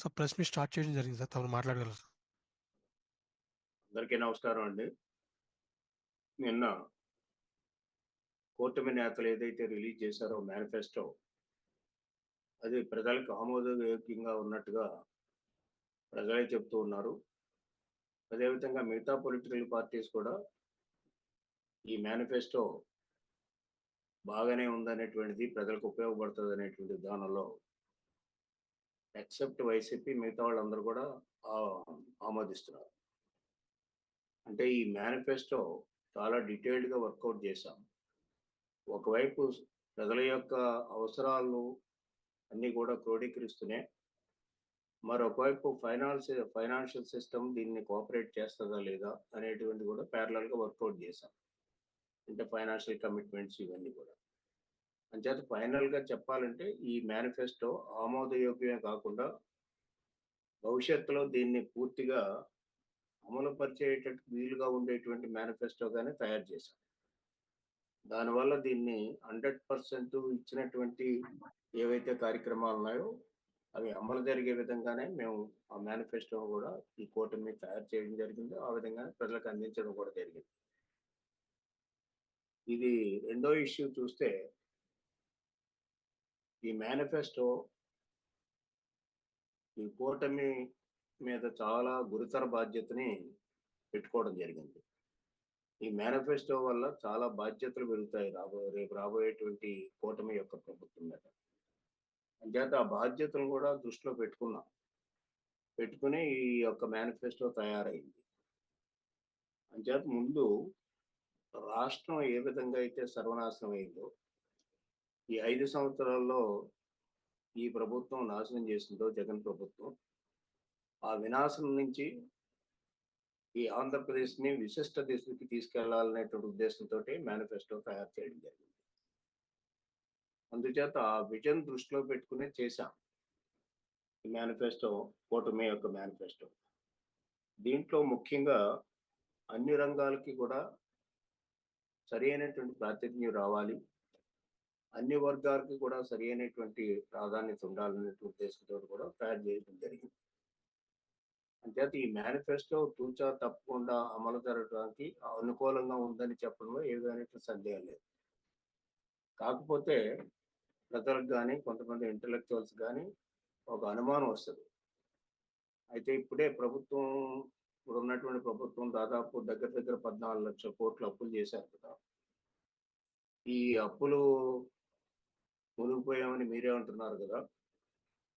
So press meet start చేయడం జరిగింది sir. తమను మాట్లాడగలరు అందరికీ నమస్కారం అండి. నిన్న కూటమి నేతలు ఏదైతే రిలీజ్ చేశారో మేనిఫెస్టో అది ప్రజలకు ఆమోదయోగ్యంగా ఉన్నట్టుగా ప్రజలే చెప్తూ ఉన్నారు. అదేవిధంగా మిగతా పొలిటికల్ పార్టీస్ కూడా ఈ మేనిఫెస్టో బాగానే ఉందనేటువంటిది ప్రజలకు ఉపయోగపడుతుంది అనేటువంటి విధానంలో ఎక్సెప్ట్ వైసీపీ మిగతా వాళ్ళందరూ కూడా ఆమోదిస్తున్నారు. అంటే ఈ మేనిఫెస్టో చాలా డీటెయిల్డ్గా వర్కౌట్ చేశాం. ఒకవైపు ప్రజల యొక్క అవసరాలు అన్నీ కూడా క్రోడీకరిస్తూనే మరొకవైపు ఫైనాన్స్ ఫైనాన్షియల్ సిస్టమ్ దీన్ని కోఆపరేట్ చేస్తుందా లేదా అనేటువంటి కూడా ప్యారలల్గా వర్కౌట్ చేశాం. అంటే ఫైనాన్షియల్ కమిట్మెంట్స్ ఇవన్నీ కూడా. అంచేత ఫైనల్గా చెప్పాలంటే ఈ మేనిఫెస్టో ఆమోదయోగ్యమే కాకుండా భవిష్యత్తులో దీన్ని పూర్తిగా అమలు పరిచేటట్టు వీలుగా ఉండేటువంటి మేనిఫెస్టోగానే తయారు చేశాం దానివల్ల దీన్ని హండ్రెడ్ పర్సెంట్ ఇచ్చినటువంటి ఏవైతే కార్యక్రమాలు ఉన్నాయో అవి అమలు జరిగే విధంగానే మేము ఆ మేనిఫెస్టో కూడా ఈ కూటమి తయారు చేయడం జరిగింది. ఆ విధంగానే ప్రజలకు అందించడం కూడా జరిగింది. ఇది రెండో ఇష్యూ చూస్తే ఈ మేనిఫెస్టో ఈ కూటమి మీద చాలా గురుతర బాధ్యతని పెట్టుకోవడం జరిగింది. ఈ మేనిఫెస్టో వల్ల చాలా బాధ్యతలు పెరుగుతాయి రాబో రేపు రాబోయేటువంటి కూటమి యొక్క ప్రభుత్వం మీద. అంచేత ఆ బాధ్యతను కూడా దృష్టిలో పెట్టుకున్నాం. పెట్టుకుని ఈ యొక్క మేనిఫెస్టో తయారైంది. అంచేత ముందు రాష్ట్రం ఏ విధంగా అయితే సర్వనాశనం అయిందో ఈ ఐదు సంవత్సరాల్లో ఈ ప్రభుత్వం నాశనం చేసిందో జగన్ ప్రభుత్వం ఆ వినాశనం నుంచి ఈ ఆంధ్రప్రదేశ్ని విశిష్ట దిశకి తీసుకెళ్ళాలనేటువంటి ఉద్దేశంతో మేనిఫెస్టో తయారు చేయడం జరిగింది. అందుచేత ఆ విజన్ దృష్టిలో పెట్టుకునే చేశాం. ఈ మేనిఫెస్టో కూటమి యొక్క మేనిఫెస్టో. దీంట్లో ముఖ్యంగా అన్ని రంగాలకి కూడా సరి అయినటువంటి ప్రాతినిధ్యం రావాలి. అన్ని వర్గాలకి కూడా సరి అయినటువంటి ప్రాధాన్యత ఉండాలనే ఉద్దేశంతో కూడా తయారు చేయడం జరిగింది. అంతేత ఈ మేనిఫెస్టో తూచా తప్పకుండా అమలు జరగడానికి అనుకూలంగా ఉందని చెప్పడంలో ఏ విధమైన సందేహం లేదు. కాకపోతే ప్రజలకు కానీ కొంతమంది ఇంటలెక్చువల్స్ కానీ ఒక అనుమానం వస్తుంది. అయితే ఇప్పుడే ప్రభుత్వం ఇప్పుడు ఉన్నటువంటి ప్రభుత్వం దాదాపు దగ్గర దగ్గర పద్నాలుగు లక్షల కోట్లు అప్పులు చేశారు కదా. ఈ అప్పులు మునిగిపోయామని మీరే అంటున్నారు కదా.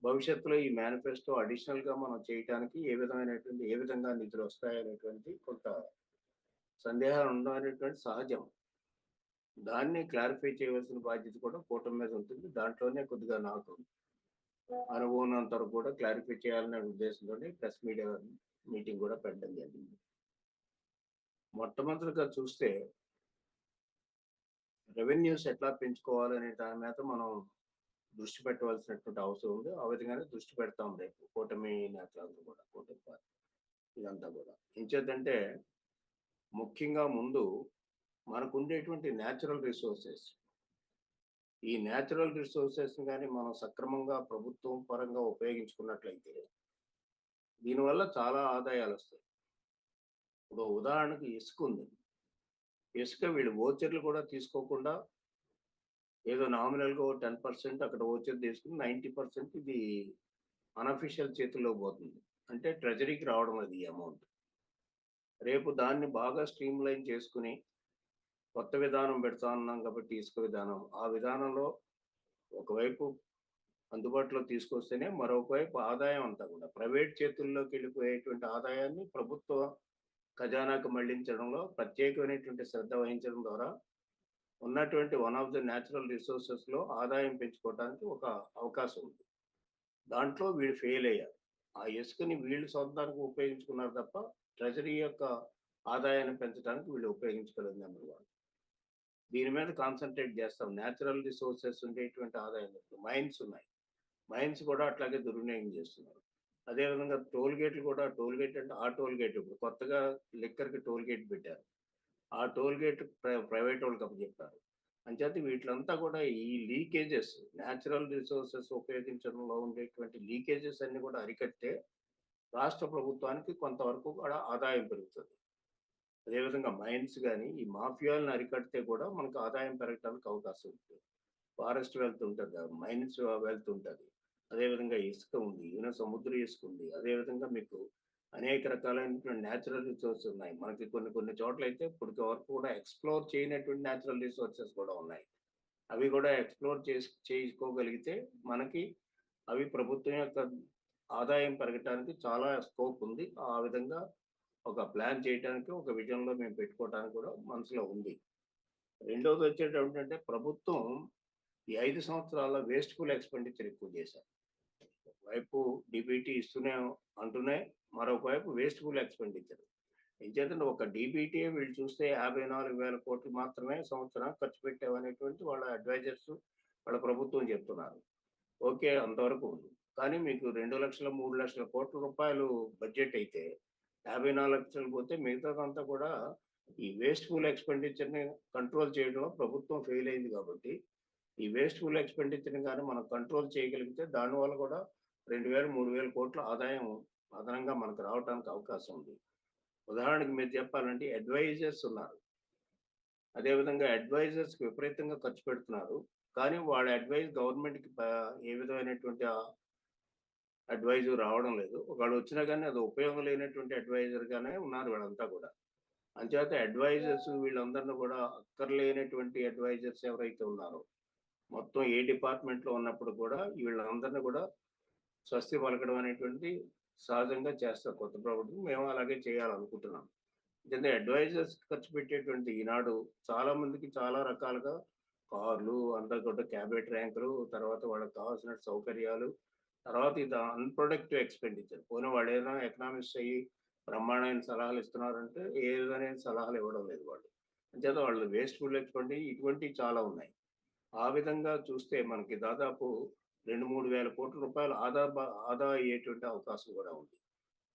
భవిష్యత్తులో ఈ మేనిఫెస్టో అడిషనల్గా మనం చేయడానికి ఏ విధమైనటువంటి ఏ విధంగా నిధులు వస్తాయనేటువంటి కొంత సందేహాలు ఉండడం సహజం. దాన్ని క్లారిఫై చేయవలసిన బాధ్యత కూడా కూటమి మీద ఉంటుంది. దాంట్లోనే కొద్దిగా నాకు అనుభవం కూడా క్లారిఫై చేయాలనే ఉద్దేశంతో ప్రెస్ మీడియా మీటింగ్ కూడా పెట్టడం జరిగింది. మొట్టమొదటిగా చూస్తే రెవెన్యూస్ ఎట్లా పెంచుకోవాలనే దాని మీద మనం దృష్టి పెట్టవలసినటువంటి అవసరం ఉంది. ఆ విధంగానే దృష్టి పెడతాం రేపు. కూటమి నేతలంతా కూడా కూటమి పార్టీ ఇదంతా కూడా. ఇంచేదంటే ముఖ్యంగా ముందు మనకు ఉండేటువంటి న్యాచురల్ రిసోర్సెస్ ఈ న్యాచురల్ రిసోర్సెస్ కానీ మనం సక్రమంగా ప్రభుత్వం పరంగా ఉపయోగించుకున్నట్లయితే దీనివల్ల చాలా ఆదాయాలు వస్తాయి ఇప్పుడు ఉదాహరణకు ఇసుక ఉంది ఇసుక వీళ్ళు ఓచర్లు కూడా తీసుకోకుండా ఏదో నామినల్గా టెన్ పర్సెంట్ అక్కడ ఓచర్ తీసుకుని నైంటీ పర్సెంట్ ఇది అనఫిషియల్ చేతుల్లో పోతుంది. అంటే ట్రెజరీకి రావడం అది అమౌంట్ రేపు దాన్ని బాగా స్ట్రీమ్ లైన్ చేసుకుని కొత్త విధానం పెడతా ఉన్నాం కాబట్టి ఇసుక విధానం. ఆ విధానంలో ఒకవైపు అందుబాటులో తీసుకొస్తేనే మరొకవైపు ఆదాయం అంతా కూడా. ప్రైవేట్ చేతుల్లోకి వెళ్ళిపోయేటువంటి ఆదాయాన్ని ప్రభుత్వ ఖజానాకు మళ్ళించడంలో ప్రత్యేకమైనటువంటి శ్రద్ధ వహించడం ద్వారా ఉన్నటువంటి వన్ ఆఫ్ ద న్యాచురల్ రిసోర్సెస్లో ఆదాయం పెంచుకోవడానికి ఒక అవకాశం ఉంది. దాంట్లో వీళ్ళు ఫెయిల్ అయ్యారు. ఆ ఇసుకని వీళ్ళు సొంతానికి ఉపయోగించుకున్నారు తప్ప ట్రెజరీ యొక్క ఆదాయాన్ని పెంచడానికి వీళ్ళు ఉపయోగించుకోలేదు నెంబర్ వన్. దీని మీద కాన్సన్ట్రేట్ చేస్తాం. న్యాచురల్ రిసోర్సెస్ ఉండేటువంటి ఆదాయం. మైన్స్ ఉన్నాయి. మైన్స్ కూడా అట్లాగే దుర్వినియోగం చేస్తున్నారు. అదేవిధంగా టోల్ గేట్లు కూడా టోల్ గేట్ అంటే ఆ టోల్ గేట్ ఇప్పుడు కొత్తగా లిక్కర్కి టోల్ గేట్ పెట్టారు. ఆ టోల్ గేట్ ప్రైవేట్ వాళ్ళకి అప్పచెప్పారు. అంచేత వీటిలంతా కూడా ఈ లీకేజెస్ న్యాచురల్ రిసోర్సెస్ ఉపయోగించడంలో ఉండేటువంటి లీకేజెస్ అన్ని కూడా అరికట్టే రాష్ట్ర ప్రభుత్వానికి కొంతవరకు కూడా ఆదాయం పెరుగుతుంది. అదేవిధంగా మైన్స్ కానీ ఈ మాఫియాలను అరికడితే కూడా మనకు ఆదాయం పెరగడానికి అవకాశం ఉంటుంది. ఫారెస్ట్ వెళ్తుంటుంది ఉంటుంది మైన్స్ వెల్త్ ఉంటుంది అదేవిధంగా ఇసుక ఉంది ఈయన సముద్ర ఇసుక ఉంది. అదేవిధంగా మీకు అనేక రకాలైనటువంటి న్యాచురల్ రిసోర్సెస్ ఉన్నాయి. మనకి కొన్ని కొన్ని చోట్ల అయితే ఇప్పటికి వరకు కూడా ఎక్స్ప్లోర్ చేయనటువంటి న్యాచురల్ రిసోర్సెస్ కూడా ఉన్నాయి. అవి కూడా ఎక్స్ప్లోర్ చేసి చేసుకోగలిగితే మనకి అవి ప్రభుత్వం యొక్క ఆదాయం పెరగటానికి చాలా స్కోప్ ఉంది. ఆ విధంగా ఒక ప్లాన్ చేయడానికి ఒక విజన్లో మేము పెట్టుకోవడానికి కూడా మనసులో ఉంది. రెండవది వచ్చేటంటే ప్రభుత్వం ఈ ఐదు సంవత్సరాల వేస్ట్ఫుల్ ఎక్స్పెండిచర్ ఎక్కువ చేశారు. వైపు డిబిటీ ఇస్తూనే అంటూనే మరోవైపు వేస్ట్ఫుల్ ఎక్స్పెండిచర్ ఎందుకంటే ఒక డిబిటీ వీళ్ళు చూస్తే యాభై నాలుగు వేల కోట్లు మాత్రమే సంవత్సరం ఖర్చు పెట్టామనేటువంటి వాళ్ళ అడ్వైజర్స్ వాళ్ళ ప్రభుత్వం చెప్తున్నారు. ఓకే అంతవరకు ఉంది. కానీ మీకు రెండు లక్షల మూడు లక్షల కోట్ల రూపాయలు బడ్జెట్ అయితే యాభై నాలుగు లక్షలు పోతే మిగతాదంతా కూడా ఈ వేస్ట్ఫుల్ ఎక్స్పెండిచర్ని కంట్రోల్ చేయడంలో ప్రభుత్వం ఫెయిల్ అయింది కాబట్టి ఈ వేస్ట్ఫుల్ ఎక్స్పెండిచర్ని కానీ మనం కంట్రోల్ చేయగలిగితే దానివల్ల కూడా రెండు వేలు మూడు వేల కోట్ల ఆదాయం అదనంగా మనకు రావడానికి అవకాశం ఉంది. ఉదాహరణకి మీరు చెప్పాలంటే అడ్వైజర్స్ ఉన్నారు. అదేవిధంగా అడ్వైజర్స్కి విపరీతంగా ఖర్చు పెడుతున్నారు. కానీ వాళ్ళ అడ్వైజ్ గవర్నమెంట్కి ఏ విధమైనటువంటి అడ్వైజ్ రావడం లేదు. ఒకళ్ళు వచ్చినా కానీ అది ఉపయోగం లేనటువంటి అడ్వైజర్గానే ఉన్నారు వీళ్ళంతా కూడా. అంచేత అడ్వైజర్స్ వీళ్ళందరినీ కూడా అక్కర్లేనటువంటి అడ్వైజర్స్ ఎవరైతే ఉన్నారో మొత్తం ఏ డిపార్ట్మెంట్లో ఉన్నప్పుడు కూడా వీళ్ళందరినీ కూడా స్వస్తి పలకడం అనేటువంటి సహజంగా చేస్తారు కొత్త ప్రభుత్వం. మేము అలాగే చేయాలనుకుంటున్నాం. ఎందుకంటే అడ్వైజర్స్ ఖర్చు పెట్టేటువంటి ఈనాడు చాలా మందికి చాలా రకాలుగా కార్లు అంతా కూడా క్యాబినెట్ ర్యాంకులు తర్వాత వాళ్ళకి కావాల్సిన సౌకర్యాలు తర్వాత ఇది అన్ప్రొడక్టివ్ ఎక్స్పెండిచర్ పోనీ వాళ్ళు ఏదైనా ఎకనామిక్స్ అయ్యి బ్రహ్మాండమైన సలహాలు ఇస్తున్నారంటే ఏ విధమైన సలహాలు ఇవ్వడం లేదు వాళ్ళు. అంచేత వాళ్ళు వేస్ట్ఫుల్ ఎక్స్పెండి ఇటువంటివి చాలా ఉన్నాయి. ఆ విధంగా చూస్తే మనకి దాదాపు రెండు మూడు వేల కోట్ల రూపాయలు ఆదా ఆదా అయ్యేటువంటి అవకాశం కూడా ఉంది.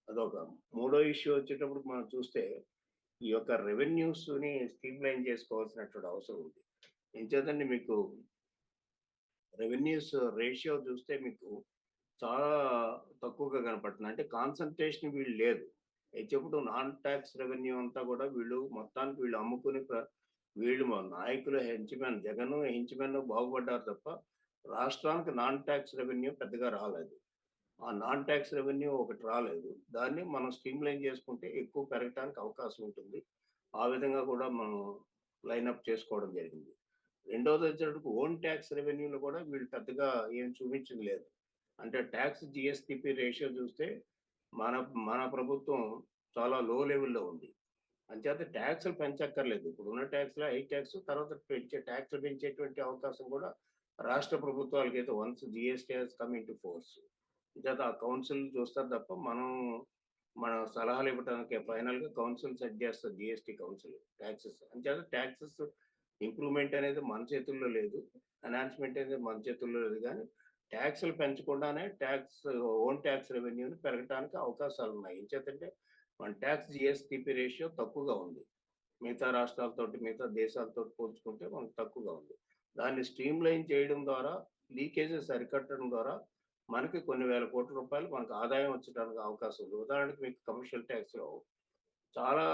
అదొక మూడో ఇష్యూ వచ్చేటప్పుడు మనం చూస్తే ఈ యొక్క రెవెన్యూస్ని స్ట్రీమ్లైన్ చేసుకోవాల్సినటువంటి అవసరం ఉంది. ఎంచేతండి మీకు రెవెన్యూస్ రేషియో చూస్తే మీకు చాలా తక్కువగా కనపడుతుంది. అంటే కాన్సన్ట్రేషన్ వీళ్ళు లేదు. ఎప్పుడు నాన్ ట్యాక్స్ రెవెన్యూ అంతా కూడా వీళ్ళు మొత్తానికి వీళ్ళు అమ్ముకుని వీళ్ళు నాయకులు హెంచ్మెన్ జగన్ హెంచ్మెన్ బాగుపడ్డారు తప్ప రాష్ట్రానికి నాన్ ట్యాక్స్ రెవెన్యూ పెద్దగా రాలేదు. ఆ నాన్ ట్యాక్స్ రెవెన్యూ ఒకటి రాలేదు. దాన్ని మనం స్ట్రీమ్ లైన్ చేసుకుంటే ఎక్కువ పెరగటానికి అవకాశం ఉంటుంది. ఆ విధంగా కూడా మనం లైన్అప్ చేసుకోవడం జరిగింది. రెండోది వచ్చేటప్పుడు ఓన్ ట్యాక్స్ రెవెన్యూలు కూడా వీళ్ళు పెద్దగా ఏం చూపించడం లేదు. అంటే ట్యాక్స్ జిఎస్టిపి రేషియో చూస్తే మన మన ప్రభుత్వం చాలా లో లెవెల్లో ఉంది. అంచేత ట్యాక్స్లు పెంచక్కర్లేదు. ఇప్పుడు ఉన్న ట్యాక్స్లో హై ట్యాక్స్ తర్వాత పెంచే ట్యాక్స్లు పెంచేటువంటి అవకాశం కూడా రాష్ట్ర ప్రభుత్వాలకి అయితే once GST has come into force చేత ఆ కౌన్సిల్ చూస్తారు తప్ప మనం మన సలహాలు ఇవ్వడానికి ఫైనల్గా కౌన్సిల్ సెట్ చేస్తారు జిఎస్టీ కౌన్సిల్ ట్యాక్సెస్ అంచేత ట్యాక్సెస్ ఇంప్రూవ్మెంట్ అనేది మన చేతుల్లో లేదు అనౌన్స్మెంట్ అనేది మన చేతుల్లో లేదు కానీ ట్యాక్స్లు పెంచకుండానే ట్యాక్స్ ఓన్ ట్యాక్స్ రెవెన్యూని పెరగడానికి అవకాశాలు ఉన్నాయి. ఎంచేతంటే మన ట్యాక్స్ జిఎస్టిపి రేషియో తక్కువగా ఉంది. మిగతా రాష్ట్రాలతోటి మిగతా దేశాలతో పోల్చుకుంటే మనకు తక్కువగా ఉంది. దాన్ని స్ట్రీమ్ లైన్ చేయడం ద్వారా లీకేజెస్ అరికట్టడం ద్వారా మనకి కొన్ని వేల కోట్ల రూపాయలు మనకు ఆదాయం వచ్చడానికి అవకాశం ఉంది. ఉదాహరణకి మీకు కమర్షియల్ ట్యాక్స్లో చాలా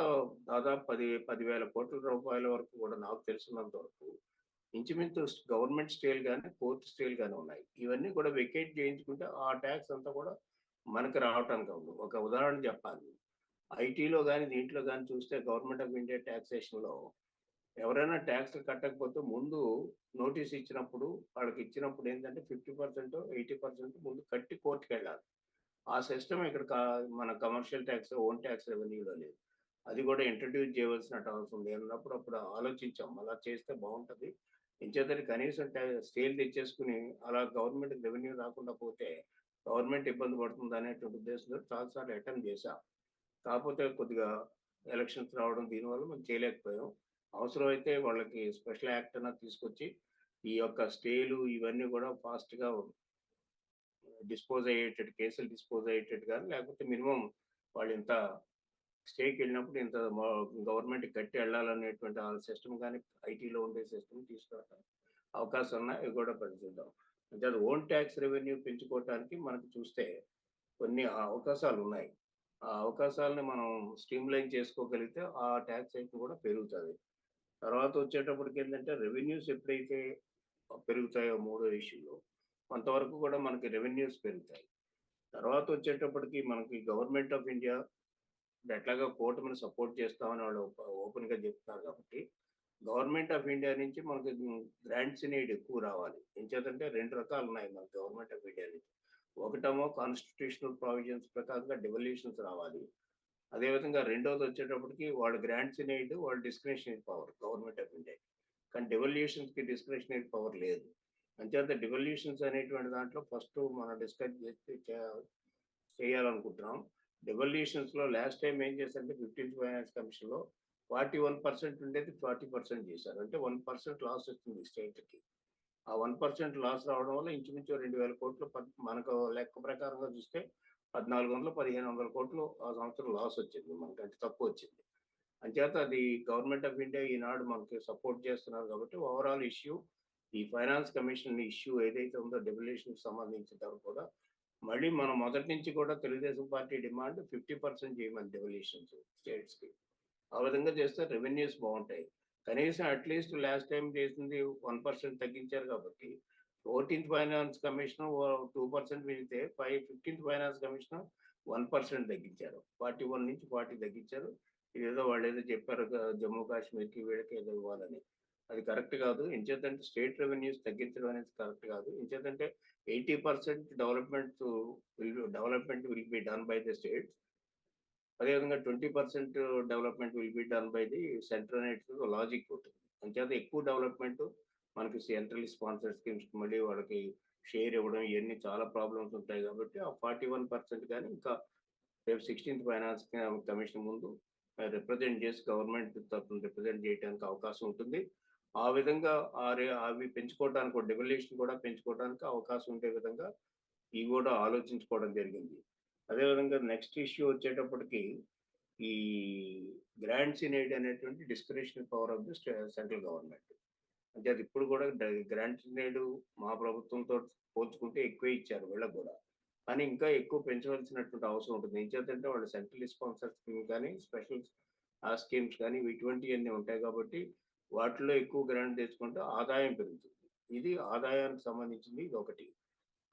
దాదాపు పది పదివేల కోట్ల రూపాయల వరకు కూడా నాకు తెలిసినంత వరకు ఇంచుమించు గవర్నమెంట్ స్టేల్ కానీ కోర్టు స్టేల్ కానీ ఉన్నాయి. ఇవన్నీ కూడా వెకేట్ చేయించుకుంటే ఆ ట్యాక్స్ అంతా కూడా మనకి రావటానికి ఉంది ఒక ఉదాహరణ చెప్పాలి. ఐటీలో కానీ దీంట్లో కానీ చూస్తే గవర్నమెంట్ ఆఫ్ ఇండియా ట్యాక్సేషన్లో ఎవరైనా ట్యాక్స్ కట్టకపోతే ముందు నోటీస్ ఇచ్చినప్పుడు వాళ్ళకి ఇచ్చినప్పుడు ఏంటంటే ఫిఫ్టీ పర్సెంట్ ఎయిటీ పర్సెంట్ ముందు కట్టి కోర్టుకి వెళ్ళాలి ఆ సిస్టమ్ ఇక్కడ మన కమర్షియల్ ట్యాక్స్ ఓన్ ట్యాక్స్ రెవెన్యూలో లేదు. అది కూడా ఇంట్రడ్యూస్ చేయవలసిన అవసరం ఉంది అన్నప్పుడు అప్పుడు ఆలోచించాం. అలా చేస్తే బాగుంటుంది. ఇంచేతని కనీసం స్టేల్ తెచ్చేసుకుని అలా గవర్నమెంట్ రెవెన్యూ రాకుండా పోతే గవర్నమెంట్ ఇబ్బంది పడుతుంది అనేటువంటి ఉద్దేశంతో చాలాసార్లు అటెంప్ట్ చేశాం. కాకపోతే కొద్దిగా ఎలక్షన్స్ రావడం దీనివల్ల మనం చేయలేకపోయాం. అవసరమైతే వాళ్ళకి స్పెషల్ యాక్ట్ అన్న తీసుకొచ్చి ఈ యొక్క స్టేలు ఇవన్నీ కూడా ఫాస్ట్గా డిస్పోజ్ అయ్యేటట్టు కేసులు డిస్పోజ్ అయ్యేటట్టు కానీ లేకపోతే మినిమం వాళ్ళు ఇంత స్టేకి వెళ్ళినప్పుడు ఇంత గవర్నమెంట్ కట్టి వెళ్ళాలనేటువంటి ఆ సిస్టమ్ కానీ ఐటీలో ఉండే సిస్టమ్ తీసుకురావడం అవకాశం ఉన్నాయి అవి కూడా పరిశీలిద్దాం అంటే అది ఓన్ ట్యాక్స్ రెవెన్యూ పెంచుకోవటానికి మనకు చూస్తే కొన్ని అవకాశాలు ఉన్నాయి. ఆ అవకాశాలని మనం స్ట్రీమ్లైన్ చేసుకోగలిగితే ఆ ట్యాక్స్ రేట్ కూడా పెరుగుతుంది. తర్వాత వచ్చేటప్పటికి ఏంటంటే రెవెన్యూస్ ఎప్పుడైతే పెరుగుతాయో మూడో ఇష్యూలో కొంతవరకు కూడా మనకి రెవెన్యూస్ పెరుగుతాయి. తర్వాత వచ్చేటప్పటికి మనకి గవర్నమెంట్ ఆఫ్ ఇండియా ఎట్లాగా కూటమిని సపోర్ట్ చేస్తామని వాళ్ళు ఓపెన్గా చెప్తున్నారు కాబట్టి గవర్నమెంట్ ఆఫ్ ఇండియా నుంచి మనకి గ్రాంట్స్ అనేది ఎక్కువ రావాలి. ఎంచేతంటే రెండు రకాలు ఉన్నాయి మన గవర్నమెంట్ ఆఫ్ ఇండియా నుంచి. ఒకటేమో కాన్స్టిట్యూషనల్ ప్రావిజన్స్ ప్రకారంగా డెవల్యూషన్స్ రావాలి. అదేవిధంగా రెండోది వచ్చేటప్పటికి వాళ్ళ గ్రాంట్స్ అనేది వాళ్ళు discretionary power government of India కానీ డివల్యూషన్స్కి కి పవర్ లేదు. అంచేత డివల్యూషన్స్ అనేటువంటి దాంట్లో ఫస్ట్ మనం డిస్కస్ చేసి చేయాలనుకుంటున్నాం. డివల్యూషన్స్లో లాస్ట్ టైం ఏం చేశారంటే ఫిఫ్టీన్త్ ఫైనాన్స్ కమిషన్లో ఫార్టీ వన్ పర్సెంట్ ఉండేది ఫార్టీ పర్సెంట్ చేశారు. అంటే వన్ పర్సెంట్ లాస్ వస్తుంది స్టేట్కి ఆ వన్ పర్సెంట్ లాస్ రావడం వల్ల ఇంచుమించు రెండు వేల కోట్లు మనకు లెక్క ప్రకారంగా చూస్తే పద్నాలుగు వందలు పదిహేను వందల కోట్లు ఆ సంవత్సరం లాస్ వచ్చింది. మనకి అంటే తక్కువ వచ్చింది. అంచేత అది గవర్నమెంట్ ఆఫ్ ఇండియా ఈనాడు మనకి సపోర్ట్ చేస్తున్నారు కాబట్టి ఓవరాల్ ఇష్యూ ఈ ఫైనాన్స్ కమిషన్ ఇష్యూ ఏదైతే ఉందో డెవల్యూషన్ సంబంధించిన కూడా మళ్ళీ మనం మొదటి నుంచి కూడా Telugu Desam party demand fifty percent చేయమని డెవల్యూషన్స్ స్టేట్స్కి ఆ విధంగా చేస్తే రెవెన్యూస్ బాగుంటాయి. కనీసం అట్లీస్ట్ లాస్ట్ టైం చేసింది వన్ పర్సెంట్ తగ్గించారు కాబట్టి fourteenth finance commission two percent పెరిగితే five fifteenth finance commission one percent తగ్గించారు. ఫార్టీ వన్ నుంచి ఫార్టీ తగ్గించారు. ఇదేదో వాళ్ళు ఏదో చెప్పారు జమ్మూ కాశ్మీర్కి వీళ్ళకి ఏదో ఇవ్వాలని. అది కరెక్ట్ కాదు. ఇంచేతంటే స్టేట్ రెవెన్యూస్ తగ్గించడం అనేది కరెక్ట్ కాదు. ఇంచేతంటే eighty percent development will development will be done by the state. అదేవిధంగా twenty percent development will be done by the central అనేది లాజిక్ ఉంటుంది. అంచేత ఎక్కువ డెవలప్మెంట్ మనకి సెంట్రల్ స్పాన్సర్ స్కీమ్స్ మళ్ళీ వాళ్ళకి షేర్ ఇవ్వడం ఇవన్నీ చాలా ప్రాబ్లమ్స్ ఉంటాయి కాబట్టి ఆ ఫార్టీ వన్ పర్సెంట్ కానీ ఇంకా రేపు సిక్స్టీన్త్ ఫైనాన్స్ కమిషన్ ముందు రిప్రజెంట్ చేసి గవర్నమెంట్ తరఫున రిప్రజెంట్ చేయడానికి అవకాశం ఉంటుంది. ఆ విధంగా అవి పెంచుకోవడానికి డెవల్యూషన్ కూడా పెంచుకోవడానికి అవకాశం ఉండే విధంగా ఇవి కూడా ఆలోచించుకోవడం జరిగింది. అదేవిధంగా నెక్స్ట్ ఇష్యూ వచ్చేటప్పటికి ఈ గ్రాంట్స్ ఇన్ అనేటువంటి description power of the central government అంటే అది ఇప్పుడు కూడా గ్రాంట్ నేడు మా ప్రభుత్వంతో పోల్చుకుంటే ఎక్కువ ఇచ్చారు వీళ్ళకి కూడా. కానీ ఇంకా ఎక్కువ పెంచవలసినటువంటి అవసరం ఉంటుంది. ఏం చేద్దంటే వాళ్ళు సెంట్రల్ స్పాన్సర్ స్కీమ్ కానీ స్పెషల్ స్కీమ్స్ కానీ ఇటువంటివన్నీ ఉంటాయి కాబట్టి వాటిలో ఎక్కువ గ్రాంట్ తెచ్చుకుంటే ఆదాయం పెరుగుతుంది. ఇది ఆదాయానికి సంబంధించింది ఇది ఒకటి.